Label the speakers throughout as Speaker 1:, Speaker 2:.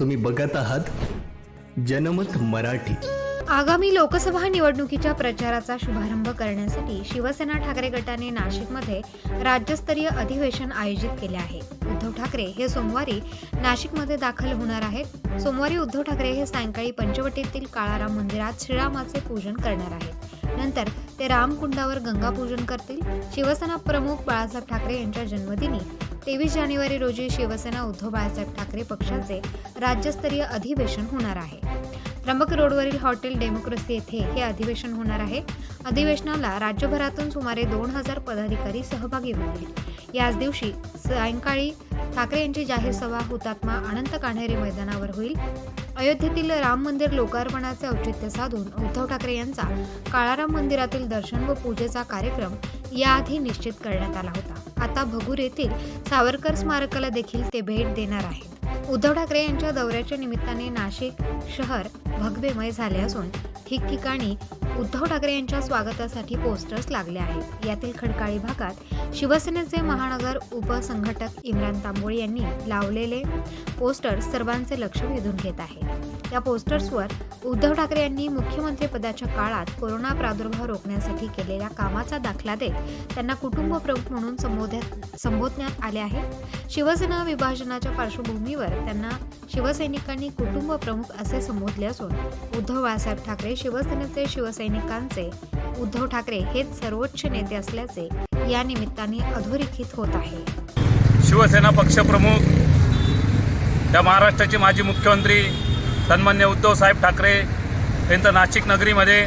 Speaker 1: तुम्ही बघत आहात जनमत मराठी.
Speaker 2: आगामी लोकसभा निवडणुकीच्या प्रचाराचा शुभारंभ करण्यासाठी शिवसेना ठाकरे गटाने नाशिकमध्ये राज्यस्तरीय अधिवेशन आयोजित केले आहे. उद्धव ठाकरे हे सोमवारी नाशिकमध्ये दाखल होणार आहेत. सोमवारी उद्धव ठाकरे हे सायंकाळी पंचवटीतील काळाराम मंदिरात श्रीरामाचे पूजन करणार आहेत. नंतर ते रामकुंडावर गंगापूजन करतील. शिवसेना प्रमुख बाळासाहेब ठाकरे यांच्या जन्मदिनी तेवीस जानेवारी रोजी शिवसेना उद्धव बाळासाहेब ठाकरे पक्षाचे राज्यस्तरीय अधिवेशन होणार आहे. त्र्यंबक रोडवरील हॉटेल डेमोक्रेसी येथे हे अधिवेशन होणार आहे. अधिवेशनाला राज्यभरातून सुमारे दोन हजार पदाधिकारी सहभागी होतील. याच दिवशी सायंकाळी ठाकरे यांची जाहीर सभा हुतात्मा अनंत कान्हेरे मैदानावर होईल. अयोध्येतील राम मंदिर लोकार्पणाचे औचित्य साधून उद्धव ठाकरे यांचा काळाराम मंदिरातील दर्शन व पूजेचा कार्यक्रम याआधी निश्चित करण्यात आला होता. आता भगूर येथील सावरकर स्मारकाला देखील ते भेट देणार आहेत. उद्धव ठाकरे यांच्या दौऱ्याच्या निमित्ताने नाशिक शहर भगवेमय झाले असून ठिकठिकाणी उद्धव ठाकरे यांच्या स्वागतासाठी पोस्टर्स लागले आहेत. यातील खडकाळी भागात शिवसेनेचे महानगर उपसंघटक इम्रान तांबोळी यांनी लावलेले पोस्टर्स सर्वांचे लक्ष वेधून घेत आहे. या पोस्टर्सवर उद्धव ठाकरे यांनी मुख्यमंत्रीपदाच्या काळात कोरोना प्रादुर्भाव रोखण्यासाठी केलेल्या कामाचा दाखला देत त्यांना कुटुंब प्रमुख म्हणून संबोधत संबोधण्यात आले आहे. शिवसेना विभाजनाच्या पार्श्वभूमीवर त्यांना शिवसैनिकांनी कुटुंब प्रमुख असे संबोधले असून उद्धव बाळासाहेब ठाकरे शिवसेनेचे शिवसैनिकांचे उद्धव ठाकरे हेच सर्वोच्च नेते असल्याचे या निमित्ताने अधोरेखित होत आहे.
Speaker 3: शिवसेना पक्षप्रमुख त्या महाराष्ट्राचे माजी मुख्यमंत्री सन्मान्य उद्धवसाहेब ठाकरे यांचं नाशिक नगरीमध्ये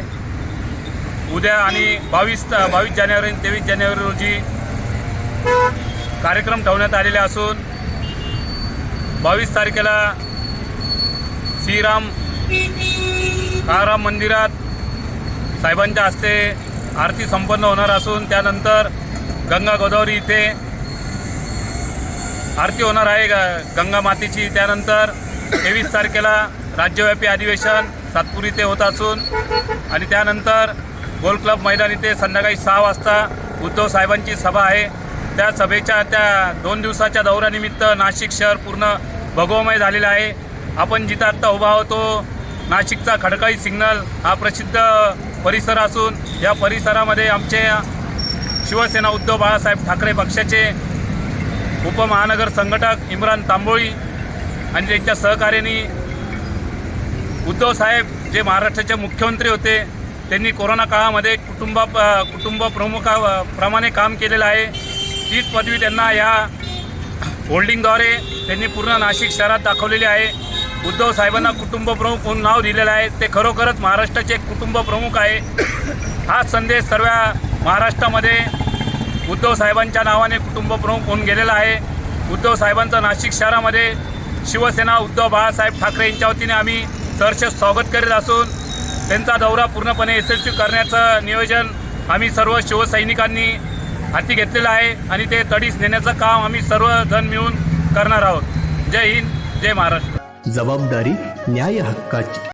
Speaker 3: उद्या आणि बावीस बावीस जानेवारी आणि तेवीस जानेवारी रोजी कार्यक्रम ठेवण्यात आलेले असून बावीस तारखेला श्रीराम काळाराम मंदिरात साहेबांच्या हस्ते आरती संपन्न होणार असून त्यानंतर गंगा गोदावरी इथे आरती होणार आहे. ग- गंगा मातेची. त्यानंतर तेवीस तारखेला राज्यव्यापी अधिवेशन सातपूर इथे होत असून आणि त्यानंतर गोल क्लब मैदान इथे संध्याकाळी सहा वाजता उद्धव साहेबांची सभा आहे. त्या सभेच्या त्या दोन दिवसाच्या दौऱ्यानिमित्त नाशिक शहर पूर्ण भगवमय झालेला आहे. आपण जिथं आत्ता उभा होतो नाशिकचा खडकाळी सिग्नल हा प्रसिद्ध परिसर असून या परिसरामध्ये आमचे शिवसेना उद्धव बाळासाहेब ठाकरे पक्षाचे उपमहानगर संघटक इम्रान तांबोळी आणि त्यांच्या सहकार्याने उद्धव साहेब जे महाराष्ट्राचे मुख्यमंत्री होते त्यांनी कोरोना काळामध्ये कुटुंबा कुटुंब प्रमुखाप्रमाणे काम केलेलं आहे. तीच पदवी त्यांना या होल्डिंगद्वारे त्यांनी पूर्ण नाशिक शहरात दाखवलेली आहे. उद्धव साहेबांना कुटुंबप्रमुख म्हणून नाव दिलेलं आहे. ते खरोखरच महाराष्ट्राचे कुटुंबप्रमुख आहे. हा संदेश सर्व महाराष्ट्रामध्ये उद्धव साहेबांच्या नावाने कुटुंबप्रमुख होऊन गेलेला आहे. उद्धव साहेबांचं नाशिक शहरामध्ये शिवसेना उद्धव बाळासाहेब ठाकरे यांच्या वतीने आम्ही सहर्ष स्वागत करीत असून त्यांचा दौरा पूर्णपणे यशस्वी करण्याचं नियोजन आम्ही सर्व शिवसैनिकांनी हाती घेतलेलं आहे आणि ते तडीस नेण्याचं काम आम्ही सर्वजण मिळून करणार आहोत. जय हिंद जय महाराष्ट्र.
Speaker 1: जबाबदारी न्याय हक्काची.